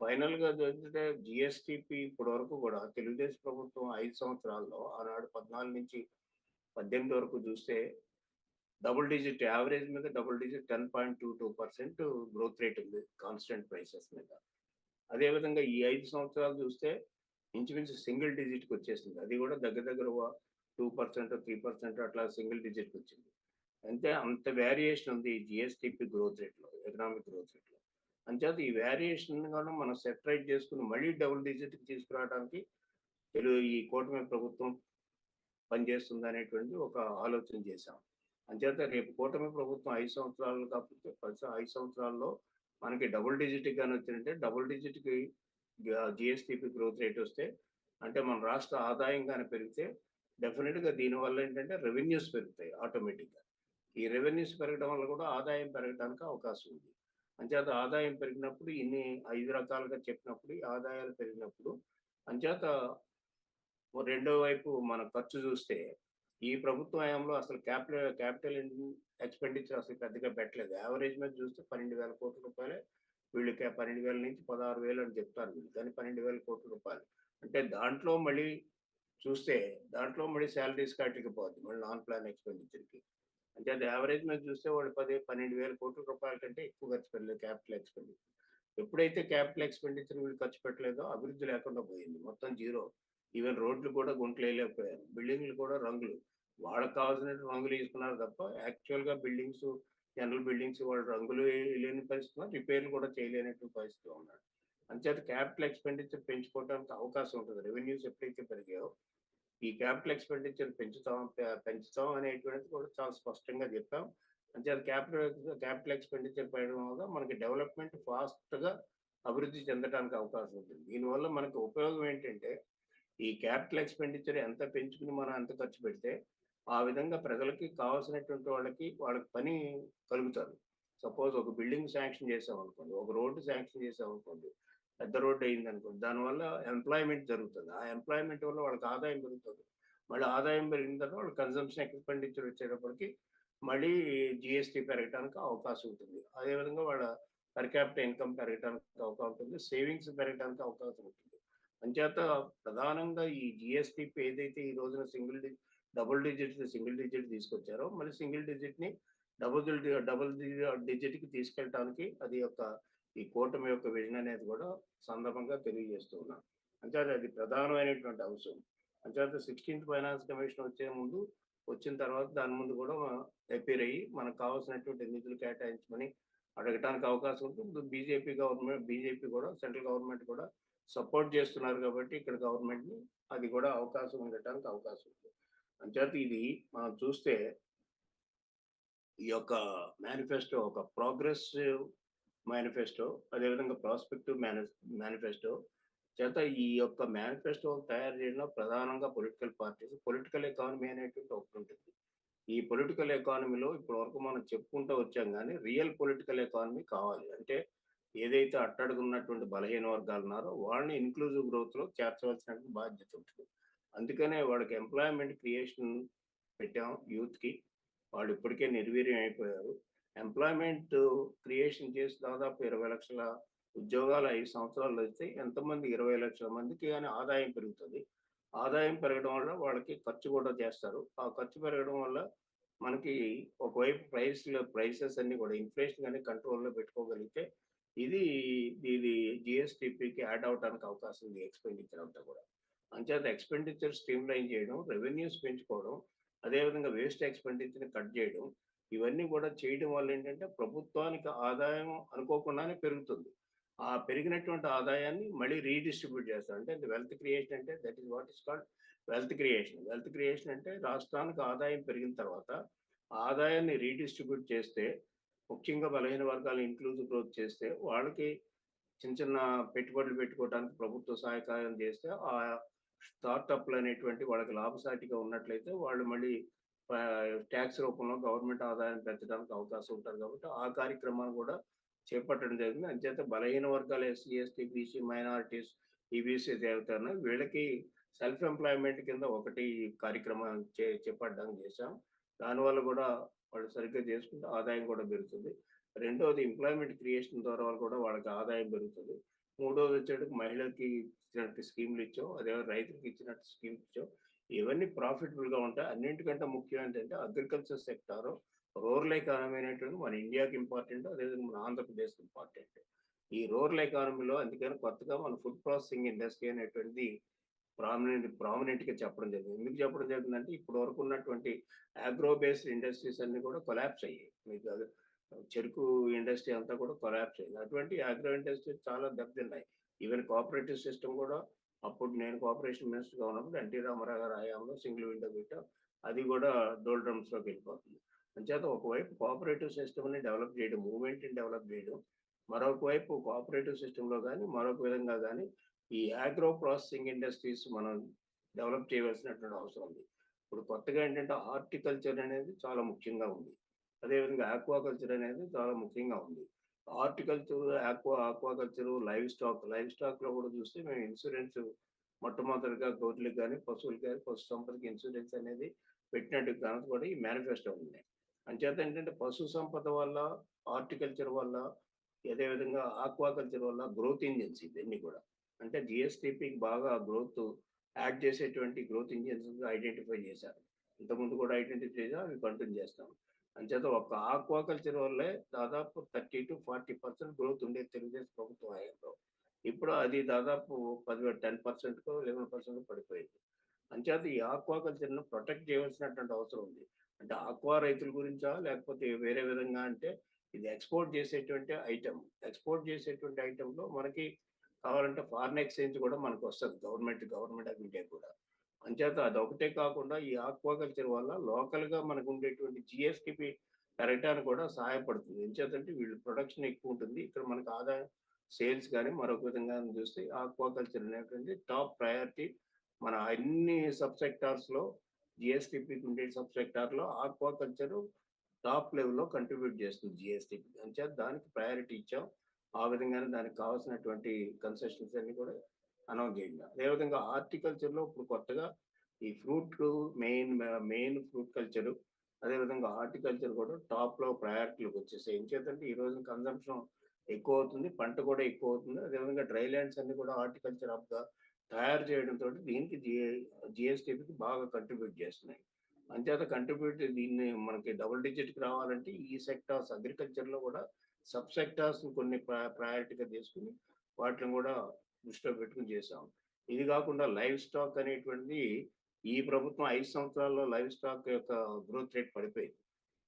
ఫైనల్గా ఏంటంటే జిఎస్టిపి ఇప్పటి వరకు కూడా తెలుగుదేశం ప్రభుత్వం ఐదు సంవత్సరాల్లో ఆనాడు పద్నాలుగు నుంచి పద్దెనిమిది వరకు చూస్తే డబుల్ డిజిట్ యావరేజ్ మీద double digit ten point two two percent growth rate ఉంది కాన్స్టెంట్ ప్రైసెస్ మీద. అదేవిధంగా ఈ ఐదు సంవత్సరాలు చూస్తే ఇంచుమించు సింగిల్ డిజిట్కి వచ్చేసింది. అది కూడా దగ్గర దగ్గర టూ పర్సెంట్ త్రీ పర్సెంట్ అట్లా సింగిల్ డిజిట్కి వచ్చింది. అంటే అంత వేరియేషన్ ఉంది జిఎస్టిపి గ్రోత్ రేట్లో ఎకనామిక్ గ్రోత్ రేట్లో. అంచేత ఈ వేరియేషన్ కూడా మనం సెపరేట్ చేసుకుని మళ్ళీ డబుల్ డిజిట్కి తీసుకురావడానికి తెలుగు ఈ కూటమి ప్రభుత్వం పనిచేస్తుంది అనేటువంటి ఒక ఆలోచన చేశాం. అంచేత రేపు కూటమి ప్రభుత్వం ఐదు సంవత్సరాలు కాకపోతే ఐదు సంవత్సరాల్లో మనకి డబుల్ డిజిట్ కానీ వచ్చిందంటే డబుల్ డిజిట్కి జిఎస్టిపి గ్రోత్ రేట్ వస్తే అంటే మన రాష్ట్ర ఆదాయం కానీ పెరిగితే డెఫినెట్గా దీనివల్ల ఏంటంటే రెవెన్యూస్ పెరుగుతాయి ఆటోమేటిక్గా. ఈ రెవెన్యూస్ పెరగడం వల్ల కూడా ఆదాయం పెరగడానికి అవకాశం ఉంది. అంచేత ఆదాయం పెరిగినప్పుడు ఇన్ని ఐదు రకాలుగా చెప్పినప్పుడు ఆదాయాలు పెరిగినప్పుడు అంచేత రెండో వైపు మన ఖర్చు చూస్తే ఈ ప్రభుత్వ హయాంలో అసలు క్యాపిటల్ క్యాపిటల్ ఎక్స్పెండిచర్ అసలు పెద్దగా పెట్టలేదు. యావరేజ్ మీద చూస్తే పన్నెండు వేల కోట్ల రూపాయలు. వీళ్ళకి పన్నెండు వేల నుంచి పదహారు వేలు అని చెప్తారు వీళ్ళు. కానీ పన్నెండు వేల కోట్ల రూపాయలు. అంటే దాంట్లో మళ్ళీ చూస్తే దాంట్లో మళ్ళీ శాలరీస్ కాటికి పోద్ది మళ్ళీ నాన్ ప్లాన్ ఎక్స్పెండిచర్కి. అంటే అది యావరేజ్ మీద చూస్తే వాళ్ళు పది పన్నెండు వేల కోట్ల రూపాయల కంటే ఎక్కువ ఖర్చు పెట్టలేదు క్యాపిటల్ ఎక్స్పెండిచర్. ఎప్పుడైతే క్యాపిటల్ ఎక్స్పెండిచర్ వీళ్ళు ఖర్చు పెట్టలేదో అభివృద్ధి లేకుండా పోయింది. మొత్తం జీరో. ఈవెన్ రోడ్లు కూడా గుంటలు వేయలేకపోయారు బిల్డింగ్లు కూడా రంగులు. వాళ్ళకి కావాల్సిన రంగులు వేసుకున్నారు తప్ప యాక్చువల్గా బిల్డింగ్స్ జనరల్ బిల్డింగ్స్ వాళ్ళు రంగులు వేయలేని పరిస్థితి రిపేర్లు కూడా చేయలేనట్టు పరిస్థితిలో ఉన్నారు అంచేత క్యాపిటల్ ఎక్స్పెండిచర్ పెంచుకోవడానికి అవకాశం ఉంటుంది. రెవెన్యూస్ ఎప్పుడైతే పెరిగాయో ఈ క్యాపిటల్ ఎక్స్పెండిచర్ పెంచుతాం పెంచుతాం అనేటువంటిది కూడా చాలా స్పష్టంగా చెప్పాం. అంచేత క్యాపిటల్ క్యాపిటల్ ఎక్స్పెండిచర్ పెరగడం వల్ల మనకి డెవలప్మెంట్ ఫాస్ట్గా అభివృద్ధి చెందడానికి అవకాశం ఉంటుంది. దీనివల్ల మనకి ఉపయోగం ఏంటంటే ఈ క్యాపిటల్ ఎక్స్‌పెండిచర్ ఎంత పెంచుకుని మనం ఎంత ఖర్చు పెడితే, ఆ విధంగా ప్రజలకి కావాల్సినటువంటి వాళ్ళకి, వాళ్ళకి పని కలుగుతారు సపోజ్ ఒక బిల్డింగ్ శాంక్షన్ చేసామనుకోండి, ఒక రోడ్డు శాంక్షన్ చేసామనుకోండి, పెద్ద రోడ్ అయిందనుకోండి, దానివల్ల ఎంప్లాయ్‌మెంట్ జరుగుతుంది ఆ ఎంప్లాయ్‌మెంట్ వల్ల వాళ్ళకి ఆదాయం పెరుగుతుంది మళ్ళీ ఆదాయం పెరిగిన తర్వాత వాళ్ళు కన్సంప్షన్ ఎక్స్‌పెండిచర్ వచ్చేటప్పటికి మళ్ళీ జిఎస్టీ పెరగటానికి అవకాశం ఉంటుంది. అదే విధంగా వాళ్ళ పర్ క్యాపిటా ఇన్‌కమ్ పెరగటానికి అవకాశం ఉంటుంది. సేవింగ్స్ పెరగటానికి అవకాశం ఉంటుంది. అంచేత ప్రధానంగా ఈ జిఎస్టీ ఏదైతే ఈ రోజున సింగిల్ డి డబుల్ డిజిట్, సింగిల్ డిజిట్ తీసుకొచ్చారో, మళ్ళీ సింగిల్ డిజిట్‌ని డబుల్ డబుల్ డిజిట్ డిజిట్‌కి తీసుకెళ్ళటానికి అది యొక్క ఈ కూటమి యొక్క విజన్ అనేది కూడా సందర్భంగా తెలియజేస్తూ ఉన్నాను. అంచేత అది ప్రధానమైనటువంటి అంశం. అంచేత 16థ్ ఫైనాన్స్ కమిషన్ వచ్చే ముందు, వచ్చిన తర్వాత దాని ముందు కూడా అపియర్ అయ్యి మనకు కావాల్సినటువంటి నిధులు కేటాయించమని అడగటానికి అవకాశం ఉంటుంది. బీజేపీ గవర్నమెంట్ బీజేపీ కూడా సెంట్రల్ గవర్నమెంట్ కూడా సపోర్ట్ చేస్తున్నారు కాబట్టి ఇక్కడ గవర్నమెంట్‌ని అది కూడా అవకాశం ఉండటానికి అవకాశం ఉంది. అంచేత ఇది మనం చూస్తే ఈ యొక్క మేనిఫెస్టో ఒక ప్రోగ్రెసివ్ మేనిఫెస్టో, అదేవిధంగా ప్రాస్పెక్టివ్ మేని మేనిఫెస్టో చేత ఈ యొక్క మేనిఫెస్టో తయారు చేయడంలో ప్రధానంగా పొలిటికల్ పార్టీస్, పొలిటికల్ ఎకానమీ అనే ఒకటి ఉంటుంది ఈ పొలిటికల్ ఎకానమీలో ఇప్పటివరకు మనం చెప్పుకుంటూ వచ్చాం కానీ రియల్ పొలిటికల్ ఎకానమీ కావాలి. అంటే ఏదైతే అట్టడుగున్నటువంటి బలహీన వర్గాలు ఉన్నారో వాళ్ళని ఇన్‌క్లూజివ్ గ్రోత్‌లో చేర్చవలసినటువంటి బాధ్యత ఉంటుంది. అందుకనే వాళ్ళకి ఎంప్లాయ్‌మెంట్ క్రియేషన్ పెట్టాం యూత్‌కి. వాళ్ళు ఇప్పటికే నిర్వీర్యం అయిపోయారు. ఎంప్లాయ్‌మెంట్ క్రియేషన్ చేసి దాదాపు ఇరవై లక్షల ఉద్యోగాలు ఐదు సంవత్సరాలు వస్తే ఎంతమంది ఇరవై లక్షల మందికి కానీ ఆదాయం పెరుగుతుంది ఆదాయం పెరగడం వల్ల వాళ్ళకి ఖర్చు కూడా చేస్తారు. ఆ ఖర్చు పెరగడం వల్ల మనకి ఒకవైపు ప్రైస్‌లు ప్రైసెస్ అన్నీ కూడా ఇన్‌ఫ్లేషన్ కానీ కంట్రోల్‌లో పెట్టుకోగలిగితే, ఇది ఇది జిఎస్టిపికి యాడ్ అవడానికి అవకాశం ఉంది ఎక్స్‌పెండిచర్ అంతా కూడా. అంచేత ఎక్స్‌పెండిచర్ స్ట్రీమ్‌లైన్ చేయడం, రెవెన్యూస్ పెంచుకోవడం, అదేవిధంగా వేస్ట్ ఎక్స్‌పెండిచర్‌ని కట్ చేయడం, ఇవన్నీ కూడా చేయడం వల్ల ఏంటంటే ప్రభుత్వానికి ఆదాయం అనుకోకుండానే పెరుగుతుంది. ఆ పెరిగినటువంటి ఆదాయాన్ని మళ్ళీ రీడిస్ట్రిబ్యూట్ చేస్తారు. అంటే వెల్త్ క్రియేషన్ అంటే that is what is called wealth creation. Wealth creation అంటే రాష్ట్రానికి ఆదాయం పెరిగిన తర్వాత, ఆదాయాన్ని రీడిస్ట్రిబ్యూట్ చేస్తే, ముఖ్యంగా బలహీన వర్గాలు ఇంక్లూజివ్ గ్రోత్ చేస్తే, వాళ్ళకి చిన్న చిన్న పెట్టుబడులు పెట్టుకోవడానికి ప్రభుత్వ సహాయకారం చేస్తే, ఆ స్టార్టప్‌లు అనేటువంటి వాళ్ళకి లాభసాటిగా ఉన్నట్లయితే వాళ్ళు మళ్ళీ ట్యాక్స్ రూపంలో గవర్నమెంట్ ఆదాయాన్ని పెంచడానికి అవకాశం ఉంటుంది కాబట్టి, ఆ కార్యక్రమాన్ని కూడా చేపట్టడం జరిగింది. అంచేత బలహీన వర్గాలు SC, ST, BC, minorities, EBC ఏవైతే వీళ్ళకి సెల్ఫ్ ఎంప్లాయ్‌మెంట్ కింద ఒకటి కార్యక్రమం చే చేపట్టడం చేశాం. దానివల్ల కూడా వాళ్ళు సరిగ్గా చేసుకుంటే ఆదాయం కూడా పెరుగుతుంది. రెండోది ఎంప్లాయ్‌మెంట్ క్రియేషన్ ద్వారా కూడా వాళ్ళకి ఆదాయం పెరుగుతుంది మూడవది వచ్చేటికి మహిళలకి ఇచ్చినట్టు స్కీమ్‌లు ఇచ్చో అదే రైతులకు ఇచ్చినట్టు స్కీమ్స్ ఇచ్చో ఇవన్నీ ప్రాఫిటబుల్‌గా ఉంటాయి. అన్నింటికంటే ముఖ్యం ఏంటంటే అగ్రికల్చర్ సెక్టార్, రూరల్ ఎకానమీ అనేటువంటి మన ఇండియాకి ఇంపార్టెంట్. అదేవిధంగా మన ఆంధ్రప్రదేశ్‌కి ఇంపార్టెంట్. ఈ రూరల్ ఎకానమీలో అందుకని కొత్తగా మన ఫుడ్ ప్రాసెసింగ్ ఇండస్ట్రీ అనేటువంటిది ప్రామినెంట్ ప్రామినెంట్‌గా చెప్పడం జరిగింది. ఎందుకు చెప్పడం జరిగిందంటే ఇప్పటి వరకు ఉన్నటువంటి అగ్రో బేస్డ్ ఇండస్ట్రీస్ అన్నీ కూడా కొలాప్స్ అయ్యాయి. మీకు చెరుకు ఇండస్ట్రీ అంతా కూడా కొలాప్స్ అయింది. అటువంటి అగ్రో ఇండస్ట్రీస్ చాలా దెబ్బతిన్నాయి. ఈవెన్ కోఆపరేటివ్ సిస్టమ్ కూడా అప్పుడు నేను కోఆపరేషన్ మినిస్టర్‌గా ఉన్నప్పుడు ఎన్టీ రామారావు గారు హయాంలో సింగిల్ విండో పెట్టాం. అది కూడా డోల్డ్రమ్స్‌లోకి వెళ్ళిపోతుంది. అంచేత ఒకవైపు కోఆపరేటివ్ సిస్టమ్‌ని డెవలప్ చేయడం, మూవ్‌మెంట్‌ని డెవలప్ చేయడం, మరొక వైపు కోఆపరేటివ్ సిస్టంలో కానీ మరొక విధంగా కానీ ఈ ఆగ్రో ప్రాసెసింగ్ ఇండస్ట్రీస్ మనం డెవలప్ చేయవలసినటువంటి అవసరం ఉంది. ఇప్పుడు కొత్తగా ఏంటంటే హార్టికల్చర్ అనేది చాలా ముఖ్యంగా ఉంది. అదేవిధంగా ఆక్వాకల్చర్ అనేది చాలా ముఖ్యంగా ఉంది. Horticulture, aqua aquaculture, livestock, లైవ్ స్టాక్‌లో కూడా చూస్తే మేము ఇన్సూరెన్స్ మొట్టమొదటిగా గొర్రెలకు కానీ పశువులకు కానీ పశు సంపదకి ఇన్సూరెన్స్ అనేది పెట్టినట్టు ఘనత కూడా ఈ మేనిఫెస్టో ఉంది. అంచేత ఏంటంటే పశు సంపద వల్ల, హార్టికల్చర్ వల్ల, అదే విధంగా ఆక్వాకల్చర్ వల్ల గ్రోత్ ఇంజిన్స్ ఇవన్నీ కూడా. అంటే జీఎస్‌టీపీకి బాగా గ్రోత్ యాడ్ చేసేటువంటి గ్రోత్ ఇంజిన్స్ ఐడెంటిఫై చేశారు. ఇంతకుముందు కూడా ఐడెంటిఫై చేసాం. అవి కంటిన్యూ చేస్తాం. అంచేత ఒక ఆక్వాకల్చర్ వల్లే దాదాపు 30-40% గ్రోత్ ఉండేది తెలుగుదేశం ప్రభుత్వం హయాంలో. ఇప్పుడు అది దాదాపు పదివేల టెన్ పర్సెంట్కి లెవెన్ పర్సెంట్ పడిపోయింది. అంచేత ఈ ఆక్వాకల్చర్‌ను ప్రొటెక్ట్ చేయవలసినటువంటి అవసరం ఉంది. అంటే ఆక్వా రైతుల గురించా? లేకపోతే వేరే విధంగా అంటే ఇది ఎక్స్‌పోర్ట్ చేసేటువంటి ఐటమ్ ఎక్స్‌పోర్ట్ చేసేటువంటి ఐటెంలో మనకి కావాలంటే ఫారిన్ ఎక్స్‌చేంజ్ కూడా మనకు వస్తుంది గవర్నమెంట్ గవర్నమెంట్ ఆఫ్ ఇండియా కూడా. అంచేత అదొకటే కాకుండా ఈ ఆక్వాకల్చర్ వల్ల లోకల్‌గా మనకు ఉండేటువంటి జీఎస్‌టీపీ పెరగటానికి కూడా సహాయపడుతుంది. ఎంచేతంటే వీళ్ళు ప్రొడక్షన్ ఎక్కువ ఉంటుంది. ఇక్కడ మనకు ఆదాయం సేల్స్ కానీ మరొక విధంగా చూస్తే ఆక్వాకల్చర్ అనేటువంటి టాప్ ప్రయారిటీ మన అన్ని సబ్ సెక్టార్స్‌లో ఉండే సబ్ సెక్టార్‌లో ఆక్వాకల్చర్ టాప్ లెవెల్‌లో కంట్రిబ్యూట్ చేస్తుంది జిఎస్టిపి అంచేత దానికి ప్రయారిటీ ఇచ్చాం. ఆ విధంగానే దానికి కావాల్సినటువంటి కన్సెషన్స్ అన్ని కూడా అనౌన్స్ చేయండి. అదేవిధంగా హార్టికల్చర్‌లో ఇప్పుడు కొత్తగా ఈ fruit main main fruit culture అదేవిధంగా హార్టికల్చర్ కూడా టాప్‌లో ప్రయారిటీలకు వచ్చేసాయి. ఎంచేతంటే ఈ రోజున కన్సంప్షన్ ఎక్కువ అవుతుంది. పంట కూడా ఎక్కువ అవుతుంది. అదేవిధంగా డ్రై ల్యాండ్స్ అన్నీ కూడా హార్టికల్చర్ హబ్‌గా తయారు చేయడంతో దీనికి జిఎస్టీకి బాగా కంట్రిబ్యూట్ చేస్తున్నాయి. అంతేత కంట్రిబ్యూట్ దీన్ని మనకి డబుల్ డిజిట్‌కి రావాలంటే ఈ సెక్టార్స్ అగ్రికల్చర్‌లో కూడా సబ్ సెక్టార్స్‌ని కొన్ని ప్ర ప్రయారిటీగా తీసుకుని వాటిని కూడా దృష్టిలో పెట్టుకుని చేశాం. ఇది కాకుండా లైవ్ స్టాక్ అనేటువంటిది ఈ ప్రభుత్వం ఐదు సంవత్సరాల్లో లైవ్ స్టాక్ యొక్క గ్రోత్ రేట్ పడిపోయింది.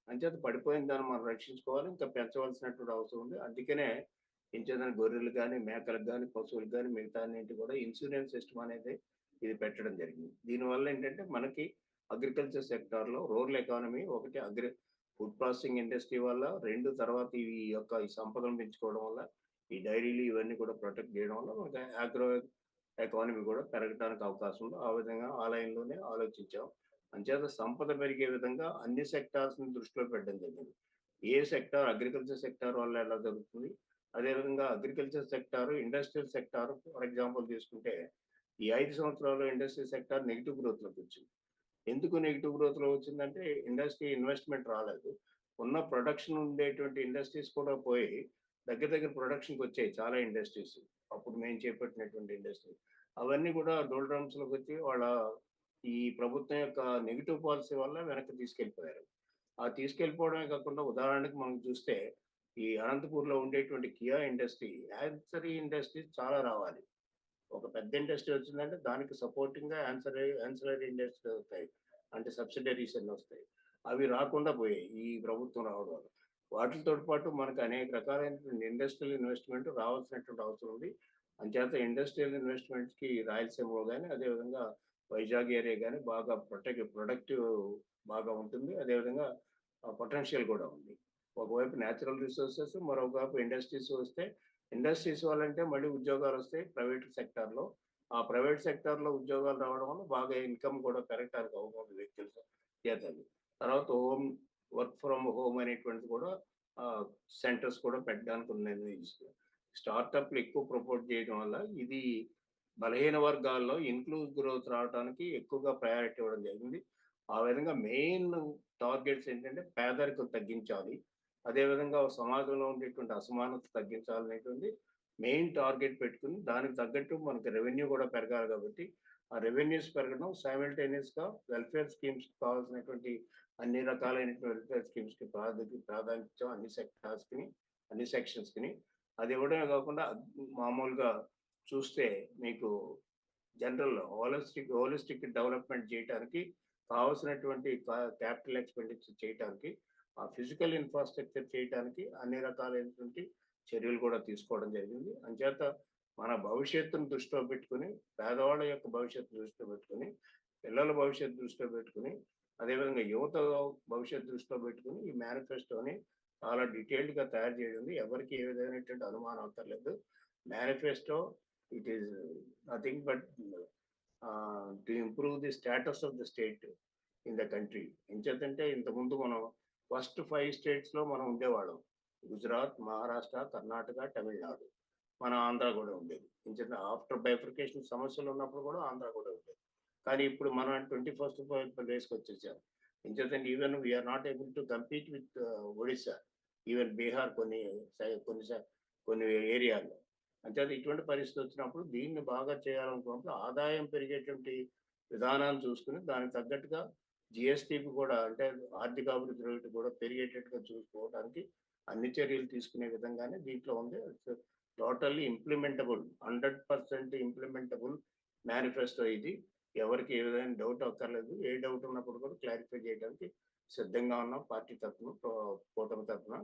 అంచేత పడిపోయిన దాన్ని మనం రక్షించుకోవాలి. ఇంకా పెంచవలసినటువంటి అవసరం ఉంది. అందుకనే ఎంచేతన గొర్రెలు కానీ మేకలకు కానీ పశువులకు కానీ మిగతా అన్నింటి కూడా ఇన్సూరెన్స్ సిస్టమ్ అనేది ఇది పెట్టడం జరిగింది. దీనివల్ల ఏంటంటే మనకి అగ్రికల్చర్ సెక్టార్‌లో రూరల్ ఎకానమీ ఒకటి అగ్రి ఫుడ్ ప్రాసెసింగ్ ఇండస్ట్రీ వల్ల, రెండు తర్వాత ఈ యొక్క ఈ సంపదను పెంచుకోవడం వల్ల, ఈ డైరీలు ఇవన్నీ కూడా ప్రొటెక్ట్ చేయడం వల్ల మనకి ఆగ్రో ఎకానమీ కూడా పెరగటానికి అవకాశం ఉంది. ఆ విధంగా ఆ లైన్‌లోనే ఆలోచించాం. అంచేత సంపద పెరిగే విధంగా అన్ని సెక్టార్స్‌ని దృష్టిలో పెట్టడం జరిగింది. ఏ సెక్టార్ అగ్రికల్చర్ సెక్టార్ వల్ల ఎలా జరుగుతుంది? అదేవిధంగా agriculture sector, industrial sector for example తీసుకుంటే ఈ ఐదు సంవత్సరాల్లో ఇండస్ట్రీ సెక్టార్ నెగెటివ్ గ్రోత్‌లోకి వచ్చింది. ఎందుకు నెగెటివ్ గ్రోత్‌లో వచ్చిందంటే ఇండస్ట్రీ ఇన్వెస్ట్‌మెంట్ రాలేదు. ఉన్న ప్రొడక్షన్ ఉండేటువంటి ఇండస్ట్రీస్ కూడా పోయి దగ్గర దగ్గర ప్రొడక్షన్‌కి వచ్చాయి చాలా ఇండస్ట్రీస్. అప్పుడు మేము చేపట్టినటువంటి ఇండస్ట్రీ. అవన్నీ కూడా డోల్డ్రమ్స్‌లోకి వచ్చి వాళ్ళ ఈ ప్రభుత్వం యొక్క నెగిటివ్ పాలసీ వల్ల వెనక్కి తీసుకెళ్ళిపోయారు. ఆ తీసుకెళ్ళిపోవడమే కాకుండా ఉదాహరణకు మనం చూస్తే ఈ అనంతపూర్‌లో ఉండేటువంటి కియా ఇండస్ట్రీ, యాన్సరీ ఇండస్ట్రీస్ చాలా రావాలి. ఒక పెద్ద ఇండస్ట్రీ వచ్చిందంటే దానికి సపోర్టింగ్‌గా యాన్సరీ యాన్సరీ ఇండస్ట్రీ వస్తాయి. అంటే సబ్సిడరీస్ అన్నీ వస్తాయి. అవి రాకుండా పోయాయి ఈ ప్రభుత్వం రావడం వల్ల. వాటితో పాటు మనకు అనేక రకాలైనటువంటి ఇండస్ట్రియల్ ఇన్వెస్ట్‌మెంట్ రావాల్సినటువంటి అవసరం ఉంది. అంచేత ఇండస్ట్రియల్ ఇన్వెస్ట్‌మెంట్స్‌కి రాయలసీమలో కానీ అదేవిధంగా వైజాగ్ ఏరియా కానీ బాగా ప్రొటెక్ట్ ప్రొడక్టివ్ బాగా ఉంటుంది. అదేవిధంగా పొటెన్షియల్ కూడా ఉంది. ఒకవైపు నేచురల్ రిసోర్సెస్ మరొకవైపు ఇండస్ట్రీస్ వస్తే ఇండస్ట్రీస్ వాళ్ళంటే మళ్ళీ ఉద్యోగాలు వస్తాయి ప్రైవేట్ సెక్టార్‌లో. ఆ ప్రైవేట్ సెక్టార్‌లో ఉద్యోగాలు రావడం వల్ల బాగా ఇన్‌కమ్ కూడా కరెక్ట్ అవకాశం వ్యక్తులతో చేతది. తర్వాత హోమ్ వర్క్ ఫ్రమ్ హోమ్ అనేటువంటిది కూడా సెంటర్స్ కూడా పెట్టడానికి ఉన్నది స్టార్టప్‌లు ఎక్కువ ప్రమోట్ చేయడం వల్ల ఇది బలహీన వర్గాల్లో ఇన్క్లూజ్ గ్రోత్ రావడానికి ఎక్కువగా ప్రయారిటీ ఇవ్వడం జరిగింది. ఆ విధంగా మెయిన్ టార్గెట్స్ ఏంటంటే పేదరికం తగ్గించాలి. అదేవిధంగా సమాజంలో ఉండేటువంటి అసమానత తగ్గించాలనేటువంటి మెయిన్ టార్గెట్ పెట్టుకుని దానికి తగ్గట్టు మనకి రెవెన్యూ కూడా పెరగాలి కాబట్టి, ఆ రెవెన్యూస్ పెరగడం సైమల్టేనియస్‌గా వెల్ఫేర్ స్కీమ్స్‌కి కావాల్సినటువంటి అన్ని రకాలైనటువంటి వెల్ఫేర్ స్కీమ్స్‌కి ప్రాధాన్యత ప్రాధాన్యత అన్ని సెక్టార్స్‌కిని, అన్ని సెక్షన్స్‌కిని. అది ఇవ్వడమే కాకుండా మామూలుగా చూస్తే మీకు జనరల్ హోలిస్టిక్ హోలిస్టిక్ డెవలప్‌మెంట్ చేయటానికి కావాల్సినటువంటి క్యాపిటల్ ఎక్స్‌పెండిచర్ చేయటానికి, ఆ ఫిజికల్ ఇన్‌ఫ్రాస్ట్రక్చర్ చేయటానికి అన్ని రకాలైనటువంటి చర్యలు కూడా తీసుకోవడం జరిగింది. అంచేత మన భవిష్యత్తును దృష్టిలో పెట్టుకుని పేదవాళ్ళ యొక్క భవిష్యత్తు దృష్టిలో పెట్టుకొని, పిల్లల భవిష్యత్తు దృష్టిలో పెట్టుకుని అదేవిధంగా యువత భవిష్యత్తు దృష్టిలో పెట్టుకుని ఈ మేనిఫెస్టోని చాలా డీటెయిల్డ్‌గా తయారు చేయడం ఎవరికీ ఏ విధమైనటువంటి అనుమానం అక్కర్లేదు. Manifesto it is nothing but to improve the status of the state in the country. ఎంచేతంటే ఇంతకుముందు మనం ఫస్ట్ ఫైవ్ స్టేట్స్‌లో మనం ఉండేవాళ్ళం. గుజరాత్, మహారాష్ట్ర, కర్ణాటక, తమిళనాడు. మన ఆంధ్ర కూడా ఉండేది. ఎంచేత ఆఫ్టర్ బైఫర్కేషన్ సమస్యలు ఉన్నప్పుడు కూడా ఆంధ్ర కూడా ఉండేది. కానీ ఇప్పుడు మనం 21st ప్లేస్‌కి వచ్చేసాం. ఎంచేతంటే even we are not able to compete with Odisha. Even Bihar కొన్ని సై కొన్ని కొన్ని ఏరియాల్లో. అంచేత ఇటువంటి పరిస్థితి వచ్చినప్పుడు దీన్ని బాగా చేయాలనుకున్నప్పుడు ఆదాయం పెరిగేటువంటి విధానాన్ని చూసుకుని దానికి తగ్గట్టుగా జీఎస్టీకి కూడా అంటే ఆర్థిక అభివృద్ధి రేటు కూడా పెరిగేటట్టుగా చూసుకోవడానికి అన్ని చర్యలు తీసుకునే విధంగానే దీంట్లో ఉంది. టోటల్లీ ఇంప్లిమెంటబుల్ 100% ఇంప్లిమెంటబుల్ మేనిఫెస్టో ఇది. ఎవరికి ఏ విధమైన డౌట్ అక్కర్లేదు. ఏ డౌట్ ఉన్నప్పుడు కూడా క్లారిఫై చేయడానికి సిద్ధంగా ఉన్నాం పార్టీ తరపున, కూటమి తరపున.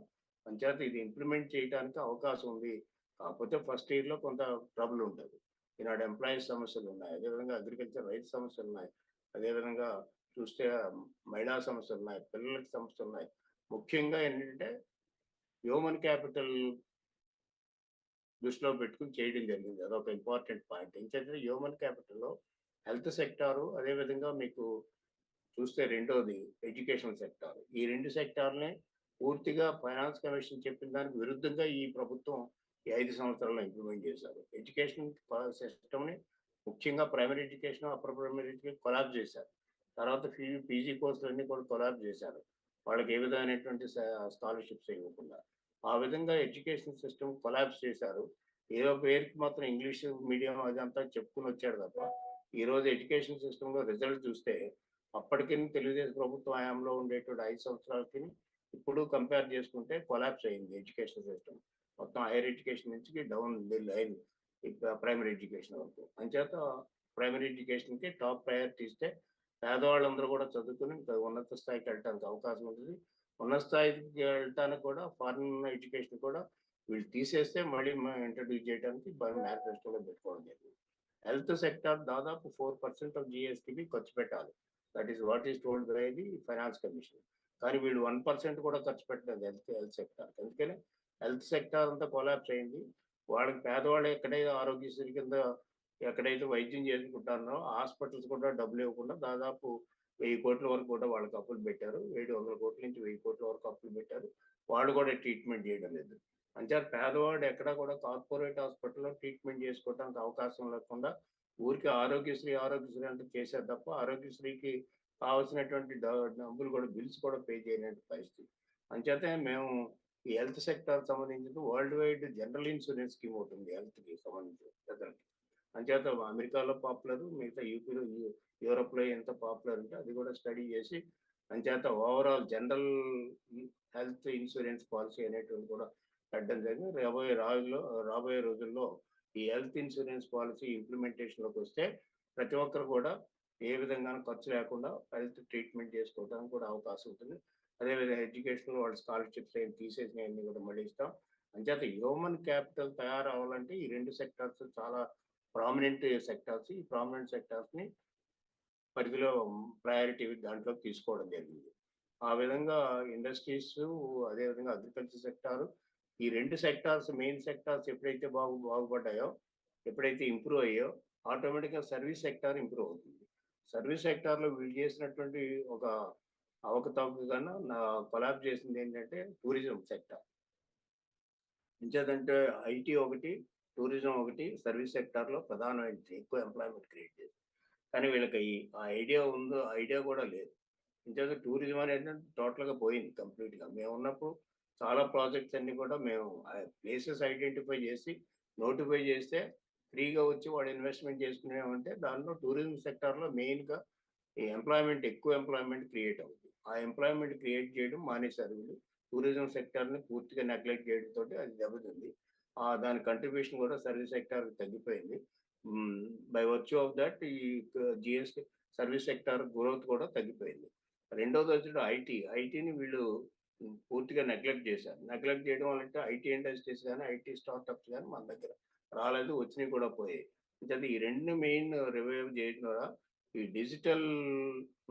పంచాయతీ ఇది ఇంప్లిమెంట్ చేయడానికి అవకాశం ఉంది. కాకపోతే ఫస్ట్ ఇయర్‌లో కొంత ట్రబుల్ ఉంటుంది ఈనాడు ఎంప్లాయీస్ సమస్యలు ఉన్నాయి. అదేవిధంగా అగ్రికల్చర్ రైతు సమస్యలు ఉన్నాయి. అదేవిధంగా చూస్తే మహిళా సమస్యలు ఉన్నాయి. పిల్లలకి సమస్యలు ఉన్నాయి. ముఖ్యంగా ఏంటంటే హ్యూమన్ క్యాపిటల్ దృష్టిలో పెట్టుకొని చేయడం జరిగింది. అదొక ఇంపార్టెంట్ పాయింట్. ఎంచేతంటే హ్యూమన్ క్యాపిటల్‌లో హెల్త్ సెక్టారు అదేవిధంగా మీకు చూస్తే రెండోది ఎడ్యుకేషన్ సెక్టార్. ఈ రెండు సెక్టార్లే పూర్తిగా ఫైనాన్స్ కమిషన్ చెప్పిన దానికి విరుద్ధంగా ఈ ప్రభుత్వం ఈ ఐదు సంవత్సరాల్లో ఇంప్లిమెంట్ చేశారు. ఎడ్యుకేషన్ సిస్టమ్ని ముఖ్యంగా primary education upper primary education collapse చేశారు. తర్వాత పీజీ పీజీ కోర్సులన్నీ కూడా కొలాబ్ చేశారు. వాళ్ళకి ఏ విధమైనటువంటి స్కాలర్షిప్స్ ఇవ్వకుండా. ఆ విధంగా ఎడ్యుకేషన్ సిస్టమ్ కొలాబ్స్ చేశారు. ఏదో పేరుకి మాత్రం ఇంగ్లీష్ మీడియం అదంతా చెప్పుకుని వచ్చాడు తప్ప ఈరోజు ఎడ్యుకేషన్ సిస్టంలో రిజల్ట్ చూస్తే అప్పటికి తెలుగుదేశం ప్రభుత్వ హయాంలో ఉండేటువంటి ఐదు సంవత్సరాలకి ఇప్పుడు కంపేర్ చేసుకుంటే కొలాప్స్ అయింది ఎడ్యుకేషన్ సిస్టమ్. మొత్తం హైయర్ ఎడ్యుకేషన్ నుంచి డౌన్ లైన్ ప్రైమరీ ఎడ్యుకేషన్ వరకు. అంచేత ప్రైమరీ ఎడ్యుకేషన్కి టాప్ ప్రయారిటీ ఇస్తే పేదవాళ్ళందరూ కూడా చదువుకుని ఉన్నత స్థాయికి వెళ్ళడానికి అవకాశం ఉంటుంది. ఉన్న స్థాయికి వెళ్ళటానికి కూడా ఫారిన్ ఎడ్యుకేషన్ కూడా వీళ్ళు తీసేస్తే మళ్ళీ ఇంట్రడ్యూస్ చేయడానికి మేనిఫెస్టోలో పెట్టుకోవడం జరిగింది. హెల్త్ సెక్టార్ దాదాపు ఫోర్ పర్సెంట్ ఆఫ్ జిఎస్టీకి ఖర్చు పెట్టాలి. That is what is told by the finance commission కానీ వీళ్ళు వన్ పర్సెంట్ కూడా ఖర్చు పెట్టలేదు హెల్త్ హెల్త్ సెక్టార్ అందుకనే హెల్త్ సెక్టార్ అంతా కొలాప్స్ అయింది. వాళ్ళకి పేదవాళ్ళు ఎక్కడైతే ఆరోగ్యశ్రీ కింద ఎక్కడైతే వైద్యం చేసుకుంటారో హాస్పిటల్స్ కూడా డబ్బులు ఇవ్వకుండా దాదాపు వెయ్యి కోట్ల వరకు కూడా వాళ్ళకి అప్పులు పెట్టారు. ఏడు వందల కోట్ల నుంచి వెయ్యి కోట్ల వరకు అప్పులు పెట్టారు. వాళ్ళు కూడా ట్రీట్మెంట్ చేయడం లేదు. అంటే పేదవాడు ఎక్కడ కూడా కార్పొరేట్ హాస్పిటల్లో ట్రీట్మెంట్ చేసుకోవడానికి అవకాశం లేకుండా ఊరికి ఆరోగ్యశ్రీ ఆరోగ్యశ్రీ అంటే చేశారు తప్ప ఆరోగ్యశ్రీకి కావాల్సినటువంటి డబ్బులు కూడా బిల్స్ కూడా పే చేయలేని పరిస్థితి. అంచేతే మేము ఈ హెల్త్ సెక్టర్ సంబంధించిన world wide general insurance scheme ఉంటుంది హెల్త్కి సంబంధించి ప్రజలకి. అంచేత అమెరికాలో పాపులర్ మిగతా యూపీలో యూరోప్లో ఎంత పాపులర్ ఉంటే అది కూడా స్టడీ చేసి అంచేత overall general health insurance policy అనేటువంటి కూడా పెట్టడం జరిగింది. రాబోయే రోజుల్లో రాబోయే రోజుల్లో ఈ హెల్త్ ఇన్సూరెన్స్ పాలసీ ఇంప్లిమెంటేషన్లోకి వస్తే ప్రతి ఒక్కరు కూడా ఏ విధంగా ఖర్చు లేకుండా హెల్త్ ట్రీట్మెంట్ చేసుకోవడానికి కూడా అవకాశం ఉంటుంది. అదేవిధంగా ఎడ్యుకేషన్ వాళ్ళ స్కాలర్షిప్స్ ఏం తీసేసినవన్నీ కూడా మళ్ళీ ఇస్తాం. అంచేత హ్యూమన్ క్యాపిటల్ తయారవ్వాలంటే ఈ రెండు సెక్టార్స్ చాలా ప్రామినెంట్ సెక్టార్స్ ఈ ప్రామినెంట్ సెక్టార్స్ని పరిధిలో ప్రయారిటీ దాంట్లో తీసుకోవడం జరిగింది. ఆ విధంగా ఇండస్ట్రీస్ అదేవిధంగా అగ్రికల్చర్ సెక్టారు ఈ రెండు సెక్టార్స్ మెయిన్ సెక్టార్స్ ఎప్పుడైతే బాగు బాగుపడ్డాయో ఎప్పుడైతే ఇంప్రూవ్ అయ్యో ఆటోమేటిక్గా సర్వీస్ సెక్టార్ ఇంప్రూవ్ అవుతుంది. సర్వీస్ సెక్టార్లో వీళ్ళు చేసినటువంటి ఒక అవకతవకగాను నా కొలాబ్ చేసింది ఏంటంటే టూరిజం సెక్టార్ ఇంచేదంటే ఐటీ ఒకటి టూరిజం ఒకటి సర్వీస్ సెక్టార్లో ప్రధానమైనది ఎక్కువ ఎంప్లాయ్మెంట్ క్రియేట్ చేసి కానీ వీళ్ళకి ఆ ఐడియా ఉందో ఐడియా కూడా లేదు. ఇంచేత టూరిజం అనేది టోటల్గా పోయింది కంప్లీట్గా. మేము ఉన్నప్పుడు చాలా ప్రాజెక్ట్స్ అన్నీ కూడా మేము ప్లేసెస్ ఐడెంటిఫై చేసి నోటిఫై చేస్తే ఫ్రీగా వచ్చి వాడు ఇన్వెస్ట్మెంట్ చేసుకునేమంటే దాంట్లో టూరిజం సెక్టార్లో మెయిన్గా ఈ ఎంప్లాయ్మెంట్ ఎక్కువ ఎంప్లాయ్మెంట్ క్రియేట్ అవుతుంది ఆ ఎంప్లాయ్మెంట్ క్రియేట్ చేయడం మానేశారు వీళ్ళు. టూరిజం సెక్టార్ని పూర్తిగా నెగ్లెక్ట్ చేయడంతో అది దెబ్బతింది దాని కంట్రిబ్యూషన్ కూడా సర్వీస్ సెక్టార్ తగ్గిపోయింది. బై వర్చ్యూ ఆఫ్ దట్ ఈ జిఎస్టీ సర్వీస్ సెక్టార్ గ్రోత్ కూడా తగ్గిపోయింది. రెండోది వచ్చి ఐటీ ఐటీని వీళ్ళు పూర్తిగా నెగ్లెక్ట్ చేశారు. నెగ్లెక్ట్ చేయడం వల్ల ఐటీ ఇండస్ట్రీస్ కానీ ఐటీ స్టార్ట్అప్స్ కానీ మన దగ్గర రాలేదు వచ్చినవి కూడా పోయాయి. అంటే ఈ రెండు మెయిన్ రివైవ్ చేయడం ద్వారా ఈ డిజిటల్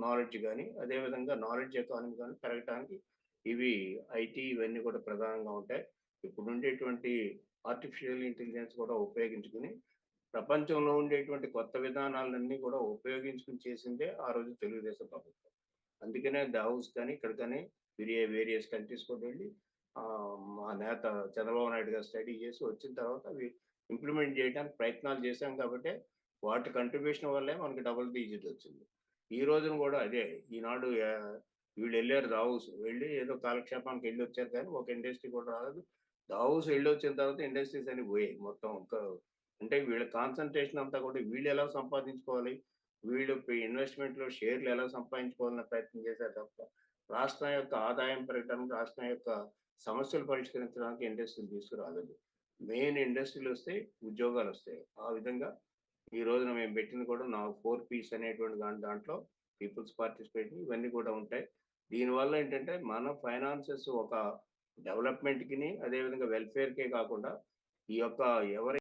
నాలెడ్జ్ కానీ అదేవిధంగా నాలెడ్జ్ ఎకానమీ కానీ పెరగడానికి ఇవి ఐటీ ఇవన్నీ కూడా ప్రధానంగా ఉంటాయి. ఇప్పుడు ఉండేటువంటి ఆర్టిఫిషియల్ ఇంటెలిజెన్స్ కూడా ఉపయోగించుకుని ప్రపంచంలో ఉండేటువంటి కొత్త విధానాలన్నీ కూడా ఉపయోగించుకుని చేసిందే ఆ రోజు తెలుగుదేశం ప్రభుత్వం. అందుకనే దావుస్ కానీ ఇక్కడ కానీ వేరే వేరియస్ కంట్రీస్ కూడా వెళ్ళి మా నేత చంద్రబాబు నాయుడు గారు స్టడీ చేసి వచ్చిన తర్వాత అవి ఇంప్లిమెంట్ చేయడానికి ప్రయత్నాలు చేశాం కాబట్టి వాటి కంట్రిబ్యూషన్ వల్లే మనకి డబుల్ డిజిట్ వచ్చింది. ఈ రోజున కూడా అదే ఈనాడు వీళ్ళు వెళ్ళారు దావుస్ వెళ్ళి ఏదో కాలక్షేపానికి వెళ్ళి వచ్చారు కానీ ఒక ఇండస్ట్రీ కూడా రాలేదు. దావుస్ వెళ్ళి వచ్చిన తర్వాత ఇండస్ట్రీస్ అని పోయాయి మొత్తం అంటే వీళ్ళ కాన్సన్ట్రేషన్ అంతా కూడా వీళ్ళు ఎలా సంపాదించుకోవాలి? వీళ్ళు ఇన్వెస్ట్మెంట్లో షేర్లు ఎలా సంపాదించుకోవాలని ప్రయత్నం చేశారు తప్ప రాష్ట్రం యొక్క ఆదాయం పెరగడం రాష్ట్రం యొక్క సమస్యలు పరిష్కరించడానికి ఇండస్ట్రీలు తీసుకురాలేదు. మెయిన్ ఇండస్ట్రీలు వస్తే ఉద్యోగాలు వస్తాయి. ఆ విధంగా ఈ రోజున మేము పెట్టింది కూడా నా ఫోర్ పీస్ అనేటువంటి దాని దాంట్లో పీపుల్స్ పార్టిసిపేషన్ ఇవన్నీ కూడా ఉంటాయి. దీనివల్ల ఏంటంటే మన ఫైనాన్సెస్ ఒక డెవలప్మెంట్కి అదేవిధంగా వెల్ఫేర్కే కాకుండా ఈ యొక్క ఎవరి